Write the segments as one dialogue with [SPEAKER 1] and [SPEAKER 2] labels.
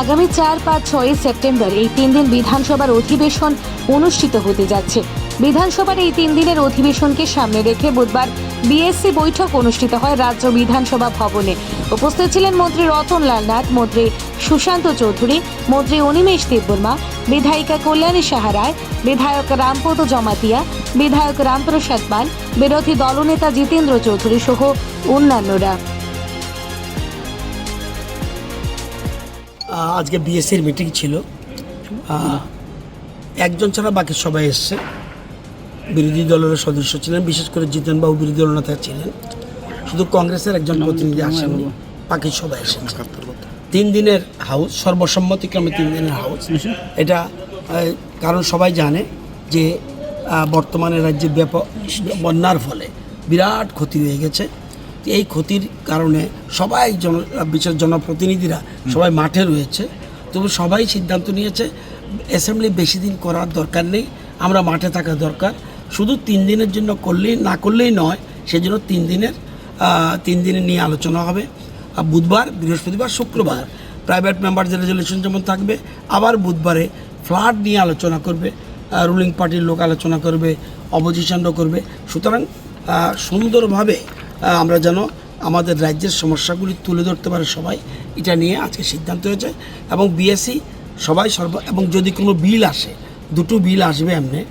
[SPEAKER 1] আগামী চার পাঁচ ছয় সেপ্টেম্বর এই তিন দিন বিধানসভার অধিবেশন অনুষ্ঠিত হতে যাচ্ছে। বিধানসভার এই তিন দিনের অধিবেশনকে সামনে রেখে বুধবার বিএসসি বৈঠক অনুষ্ঠিত হয় রাজ্য বিধানসভা ভবনে। উপস্থিত ছিলেন মন্ত্রী রতনলাল নাথ, মন্ত্রী সুশান্ত চৌধুরী, মন্ত্রী অনিমেষ দেববর্মা, বিধায়িকা কল্যাণী সাহারায় বিধায়ক রামপদ জমাতিয়া, বিধায়ক রামপ্রসাদ পাল, বিরোধী দলনেতা জিতেন্দ্র চৌধুরী সহ অন্যান্যরা।
[SPEAKER 2] আজকে বিএসসির মিটিং ছিল। একজন ছাড়া বাকি সবাই এসছে। বিরোধী দলের সদস্য ছিলেন বিশেষ করে জিতেনবাবু বিরোধী দল নেতা ছিলেন। শুধু কংগ্রেসের একজন প্রতিনিধি আসেননি বাকি সবাই এসেছে। তিন দিনের হাউস সর্বসম্মতিক্রমে তিন দিনের হাউস। এটা কারণ সবাই জানে যে বর্তমানে রাজ্যে ব্যাপক বন্যার ফলে বিরাট ক্ষতি হয়ে গেছে। এই ক্ষতির কারণে সবাই জন বিশেষ জনপ্রতিনিধিরা সবাই মাঠে রয়েছে। তবু সবাই সিদ্ধান্ত নিয়েছে অ্যাসেম্বলি বেশি দিন করার দরকার নেই আমরা মাঠে থাকা দরকার। শুধু তিন দিনের জন্য করলেই না করলেই নয় সেজন্য তিন দিনের তিন দিনের নিয়ে আলোচনা হবে। আর বুধবার বৃহস্পতিবার শুক্রবার প্রাইভেট মেম্বারদের রেজলিউশন যেমন থাকবে আবার বুধবারে ফ্লাড নিয়ে আলোচনা করবে রুলিং পার্টির লোক আলোচনা করবে অপোজিশনও করবে। সুতরাং সুন্দরভাবে আমরা যেন আমাদের রাজ্যের সমস্যাগুলি তুলে ধরতে পারে সবাই, এটা নিয়ে আজকে সিদ্ধান্ত হয়েছে। এবং বিএসসি সবাই সর্ব, এবং যদি কোনো বিল আসে, দুটো বিল আসবে এমনি,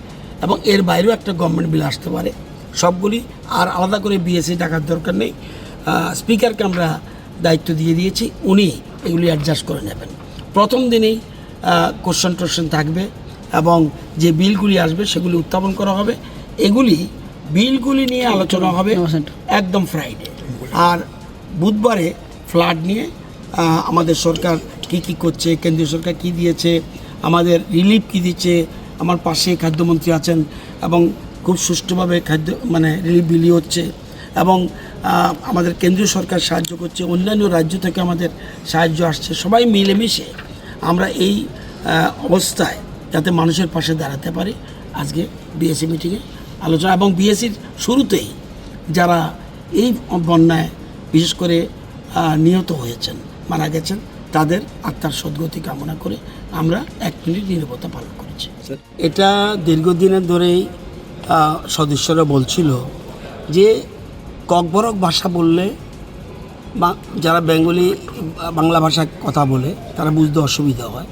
[SPEAKER 2] এবং এর বাইরেও একটা গভর্নমেন্ট বিল আসতে পারে, সবগুলি, আর আলাদা করে বিএসসি টাকার দরকার নেই। স্পিকারকে আমরা দায়িত্ব দিয়ে দিয়েছি, উনি এগুলি অ্যাডজাস্ট করে নেবেন। প্রথম দিনেই কোশ্চেন টোশ্চেন থাকবে, এবং যে বিলগুলি আসবে, সেগুলি উত্থাপন করা হবে। এগুলি বিলগুলি নিয়ে আলোচনা হবে একদম ফ্রাইডে আর বুধবারে ফ্লাড নিয়ে আমাদের সরকার কি কি করছে কেন্দ্রীয় সরকার কি দিয়েছে আমাদের রিলিফ কি দিচ্ছে আমার পাশে খাদ্যমন্ত্রী আছেন এবং খুব সুষ্ঠুভাবে খাদ্য মানে রিলিফ বিলি হচ্ছে এবং আমাদের কেন্দ্রীয় সরকার সাহায্য করছে অন্যান্য রাজ্য থেকে আমাদের সাহায্য আসছে সবাই মিলেমিশে আমরা এই অবস্থায় যাতে মানুষের পাশে দাঁড়াতে পারি। আজকে বিএসসি মিটিংয়ে আলোচনা এবং বিএসসির শুরুতেই যারা এই বন্যায় বিশেষ করে নিহত হয়েছেন, মারা গেছেন, তাদের আত্মার সদ্গতি কামনা করে আমরা এক মিনিট নিরাপত্তা পালন করেছি। এটা দীর্ঘদিনের ধরেই সদস্যরা বলছিল যে ককবরক ভাষা বললে যারা বেঙ্গলি, বাংলা ভাষায় কথা বলে, তারা বুঝতে অসুবিধা হয়।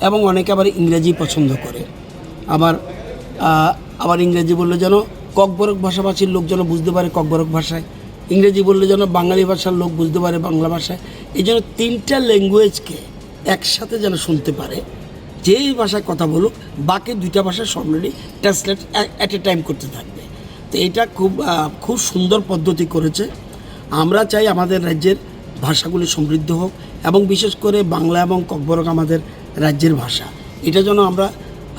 [SPEAKER 2] এবং অনেকে আবার ইংরেজি পছন্দ করে। আবার আবার ইংরেজি বললে যেন ককবরক ভাষাভাষীর লোক যেন বুঝতে পারে ককবরক ভাষায়। ইংরেজি বললে যেন বাঙালি ভাষার লোক বুঝতে পারে বাংলা ভাষায়। এই জন্য তিনটা ল্যাঙ্গুয়েজকে একসাথে যেন শুনতে পারে। যেই ভাষায় কথা বলুক, বাকি দুইটা ভাষা already translate at a time করতে থাকবে। তো এটা খুব খুব সুন্দর পদ্ধতি করেছে। আমরা চাই আমাদের রাজ্যের ভাষাগুলি সমৃদ্ধ হোক এবং বিশেষ করে বাংলা এবং ককবরক আমাদের রাজ্যের ভাষা। এটা যেন আমরা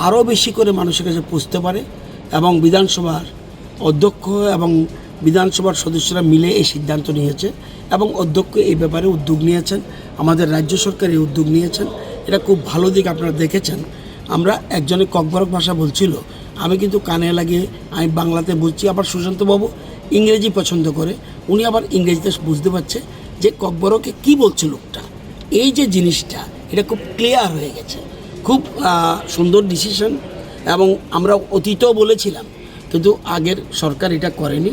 [SPEAKER 2] আরও বেশি করে মানুষের কাছে পৌঁছতে পারে। এবং বিধানসভার অধ্যক্ষ এবং বিধানসভার সদস্যরা মিলে এই সিদ্ধান্ত নিয়েছে এবং অধ্যক্ষ এই ব্যাপারে উদ্যোগ নিয়েছেন। আমাদের রাজ্য সরকার এই উদ্যোগ নিয়েছেন। এটা খুব ভালো দিক আপনারা দেখেছেন। আমরা একজনে ককবরক ভাষা বলছিল। আমি কিন্তু কানে লাগিয়ে আমি বাংলাতে বলছি আবার সুশান্তবাবু ইংরেজি পছন্দ করে। উনি আবার ইংরেজিতে বুঝতে পারছে যে ককবরকে কি বলছে লোকটা। এই যে জিনিসটা, এটা খুব ক্লিয়ার হয়ে গেছে। খুব সুন্দর ডিসিশন এবং আমরা অতীতও বলেছিলাম, কিন্তু আগের সরকার এটা করেনি।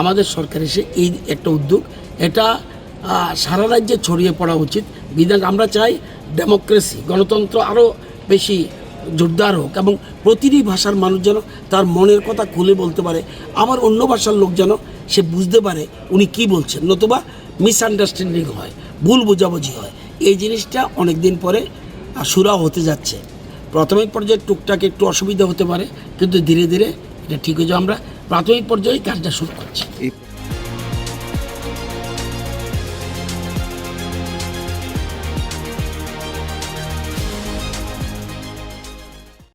[SPEAKER 2] আমাদের সরকার এসে এই একটা উদ্যোগ, এটা সারা রাজ্যে ছড়িয়ে পড়া উচিত। বিধান, আমরা চাই ডেমোক্রেসি, গণতন্ত্র আরও বেশি জোরদার হোক এবং প্রতিটি ভাষার মানুষ যেন তার মনের কথা খুলে বলতে পারে, আমার অন্য ভাষার লোক যেন সে বুঝতে পারে উনি কি বলছেন, নতুবা মিসআন্ডারস্ট্যান্ডিং হয়, ভুল বোঝাবুঝি হয়। এই জিনিসটা অনেক দিন পরে সুরাও হতে যাচ্ছে। প্রাথমিক পর্যায়ে টুকটাক একটু অসুবিধা হতে পারে, কিন্তু ধীরে ধীরে এটা ঠিক হয়ে যাবে। আমরা প্রাথমিক পর্যায়ে কাজটা শুরু করছি।
[SPEAKER 3] এই